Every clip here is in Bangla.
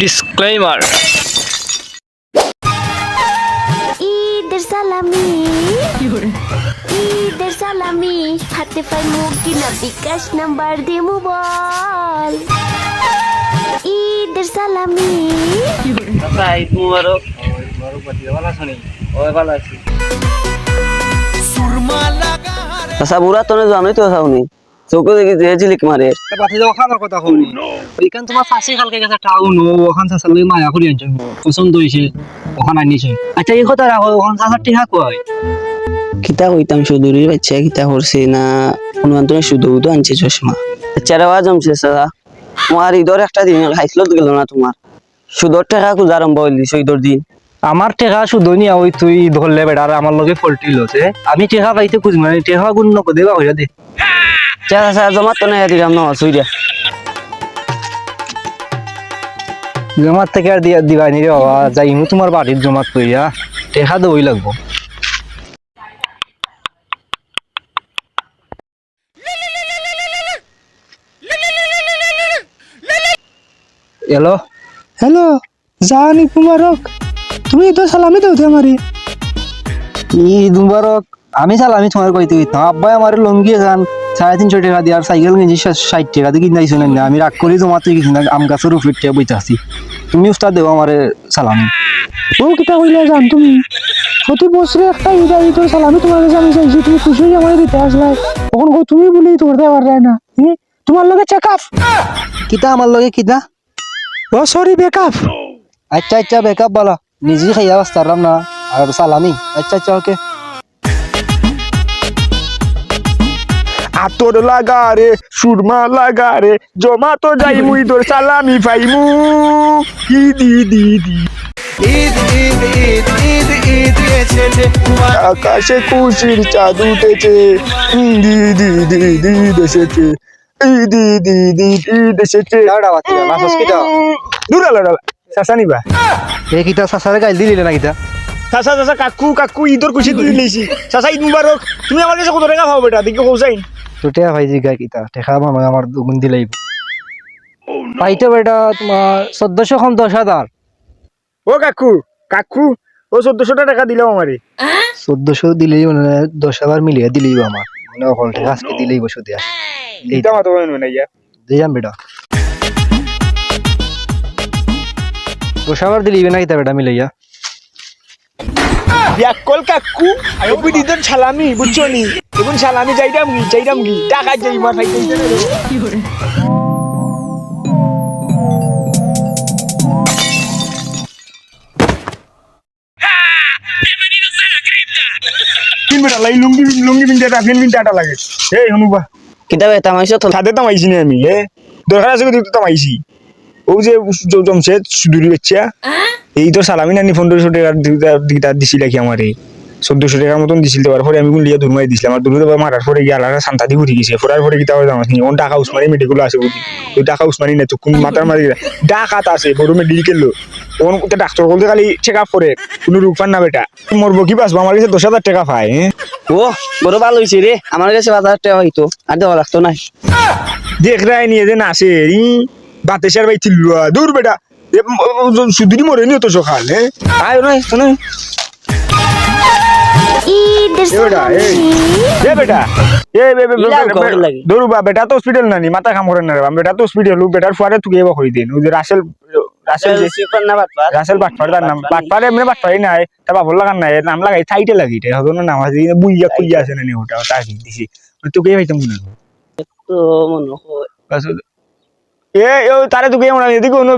ডিসক্লেমার ঈদের সালামি। ঈদের সালামি। হাতে পাই মুখ কিনা বিকাশ নাম্বার দিমু বল ঈদের সালামি। ঈদ মুবারক আচ্ছা বুড়া তোনে জানোই তো চাউনি। চৌকে দেখি মারে। বাতি যাওয়া খাবার কথা কই এখান তোমার ফাঁসি খালকে গেছে টাউন ও ওখান চাষার লই মায়া করি পছন্দ হয়েছে ওখান আনিছে আচ্ছা এই কথা রাখো ওখান চাষার টিহা কয়? কিতা কইতাম সুদূরের বাচ্চা কিতা করছে না অনুমান শুধু তো আনছে চশমা। আওয়াজ জমছে সাদা তোমার ঈদর একটা দিন খাইছিল গেল না তোমার? সুদর টাকা খুঁজা আরম্ভ হইল দিন। আমার টেকা শুধু নিয়া ওই তুই ধরলে বেড়া আর আমার লগে ফল্টি লছে আমি টেকা পাইতে খুঁজ মানে টেকা গুণ নকো দেবা হইয়া দে। চেরা চেরা জমা তো নাই দিলাম না সুইরা জমাত থেকে আর দিয়া দিবাই নি রে বাবা যাইমু তোমার বাড়ির জমাত কইয়া টেকা দই লাগবো। এলো হ্যালো জানি মুবারক। তুমি তো সালামি দাও তো আমারে। ঈদ মুবারক। আমি চাল আমি তোমার কইতে কইতাম আব্বাই আমার লঙ্গি গান সাড়ে তিনশো টাকা দিয়ে আর সাইকেল কিনছি ষাট টাকা দিয়ে কিনাইছো না। আমি রাগ করি তোমার তুই কিছু না আম গাছের উপরে টিয়া বইতে আসি। তুমি উস্তাদ দেবো আমার সালামি। ও কিতা কইলে জান তুমি? প্রতি বছরে একটা ঈদ আই সালামি তোমার কাছে আমি চাইছি তুমি খুশি হয়ে আমার দিতে আসলে তখন কই তুমি বলি তোর দেওয়ার যায় না? তোমার লগে চেক আপ কিতা আমার লগে কিতা? ও সরি বেক আপ আচ্ছা আচ্ছা বেকআপ বলো। নিজে খাইয়া বাস্তারাম না। আর সালামি। আচ্ছা আচ্ছা ওকে। আতর লাগা রে সুরমা লাগা রে জমা তো যাই মুই তোর সালামি ঈদ ঈদ ঈদ আকাশে খুশির চাঁদ উঠেছে ঈদ ঈদ ঈদ ঈদ ঈদ এসেছে দূর আলা চাচা নিবা এই কিতা গাইল দিলি না কিতা চাচা চাচা কাকু কাকু ঈদর খুশি তুলি লেছি চাচা ঈদ মুবারক তুমি আমার কাছে কত টাকা পাও বেটা দিকে কৌসাইন তো টেকা ভাই জিগা কিতা মামা আমার দুগুণ দিলাই পাইতো বেটা তোমার চোদ্দশো কম দশ হাজার ও কাকু কাকু ও চোদ্দশো টাকা দিলাম আমারে চোদ্দশো দিলেই মানে দশ হাজার মিলিয়ে দিলেই আমার মানে অকল টেকা আজকে দিলেই বসে দিয়া দিতা মাতো হয় না ইয়া দিলাম বেটা। দশ হাজার দিলি না কিতা বেটা মিলাইয়া বিয়াকল কাকু এগুন দিদন সালামি বুঝছ নি? এগুন সালামি যাইতাম কি যাইতাম কি? টাকা যাই মার ফাইতে তিন বেটা লাই লুঙ্গি লুঙ্গি ফিন লাগে। এই কিতা তো? তামাইছি না আমি এ। দরকার আছে কিন্তু তামাইছি। ও যে জ- জমছে সুদুরি বাচ্চা। এই তো সালামি নানি পনেরোশো টাকার দিটা- দিটা কি আমারে। চোদ্দশো টাকার মতন দিছিল দেওয়ার পরে আমি গুলিয়া দুর্মাই দিছিলাম। আর দুর্মে মারার পরে গিয়ে আলাদা শান্তা দি ঘুরি গেছে। পড়ার পরে গিয়ে জামাত নি ওন টাকা উসমানি মেডিকেল আছে বুঝি। ওই টাকা উসমানি না তো কোন মাতার মারি ডাকাত আছে বড় মেডিকেল ওন ডাক্তার বলতে খালি চেক আপ করে। কোনো রোগ পান না বেটা। মরবো কি বাঁচবো? আমার কাছে দশ হাজার টাকা পায় হ্যাঁ? ও বড় ভালো হইছে রে। আমার কাছে বাজার টাকা হইতো। আর দেওয়া লাগতো না। দেখ রায় নিয়ে যে নাচে ই। বাতেশার ভাই চিল্লুয়া দূর বেটা। সুদিনী মরে নিও তো সকাল হ্যাঁ? আয় নয় এ বেটা এ বেটা এ বে বে ইলাম কবর লাগি। দূর বা বেটা তো হসপিটাল নানি মাথা কাম করে না বেটা তো হসপিটাল বেটার ফুয়ারে তুই এবার কই দিন। ওই যে রাসেল রাসেল যে সুপার না বাটপার? রাসেল বাটপার তার নাম বাটপার এমনি বাটপারই নাই তার বাবুর লাগান নাই নাম লাগাই সাইটে লাগি রে হতো না নাম আছে বুইয়া কুইয়া আছে না ওটা তার দিছি। তোকে ভাইতাম মনে হয়। তো মনে হয়। এ ও তারে তুকে মনে হয় এদিকে অন্য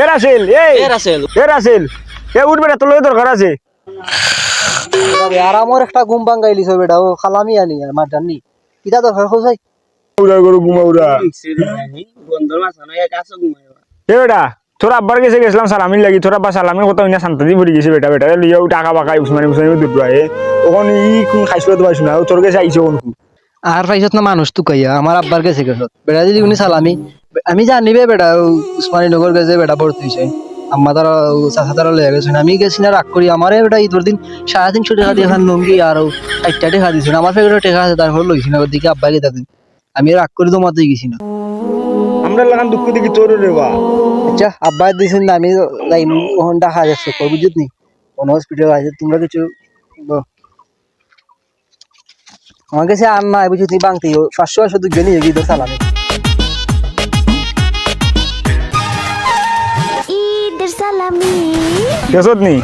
এ রাসেল এ রাসেল। এ রাসেল। এ উঠ বেটা তোর দরকার আছে। আর আমার একটা ঘুম ভাঙ্গাইলিছ বেটা ও খালামি আনি আর মার জানি কিতা দরকার খোঁজাই উড়া গরু ঘুমা উড়া। না এ বেটা তোর আব্বার কাছে গেছিলাম সালামির লাগি তোর আব্বা সালামির কথা হইনা শান্তি ভরে গেছে বেটা বেটা। লিয়াও টাকা বাকাই উসমানি উসমানি দুটো আয়ে ওখান ই কোন খাইছিল তো পাইছো না ও তোর কাছে আইছো কোন আর পাইছত না মানুষ তো কইয়া আমার আব্বার কাছে গেছত। বেটা দিলি উনি সালামি আমি জানিবে বেটা ও উসমানী নগর গেছে বেটা ভর্তি হইছে। আম্মা তারা তারা লেগে গেছেন। আমি গেছি না রাগ করি। আমারে ওটা ঈদের দিন সাড়ে তিনশো টাকা দিয়ে এখন লুঙ্গি আর চারটা টাকা দিয়েছেন আমার ফেভারিট টাকা আছে তারপর লইছি না আব্বাকে আমি রাগ করে গেছি না। আমরা লাগান দুঃখ দেখি তোর রে বা। আচ্ছা আব্বা দিয়েছেন না আমি লাইন ওখান দেখা যাচ্ছে করবি কোন হসপিটাল আছে তোমরা কিছু ব- আমার কাছে আর নাই বুঝত বাংতি। পাঁচশো পাঁচশো দুজন নিয়ে গিয়ে সালামে দেখছত নি?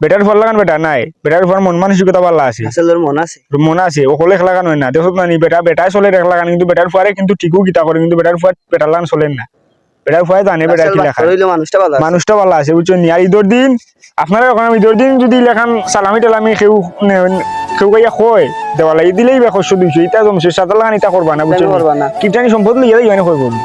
বেটার ফল লাগান বেটা নাই। বেটার ফল মন মানসিকতা ভালো আছে। আসলে মন আছে? মনে আছে ওকলে লাগান হয় না। দেখত না বেটা বেটাই চলে রেখ লাগান কিন্তু বেটার ফুয়ারে কিন্তু ঠিকও গীতা করে কিন্তু বেটার ফুয়ার বেটার লাগান চলেন না। বেটার ফুয়ায় জানে বেটা কি লেখা মানুষটা ভালো আছে। মানুষটা ভালো আছে বুঝছ নি? আর ঈদের দিন আপনারা এখন ঈদের দিন যদি লেখান সালামি টালামি কেউ কেউ গাইয়া কয় দেওয়ালা দিলেই বে শস্য দুইশো ইটা জমছে সাদা লাগান ইটা করবা না বুঝছ কেন করবা না? কিপটানি সম্পদ লিয়ে মানে কই করব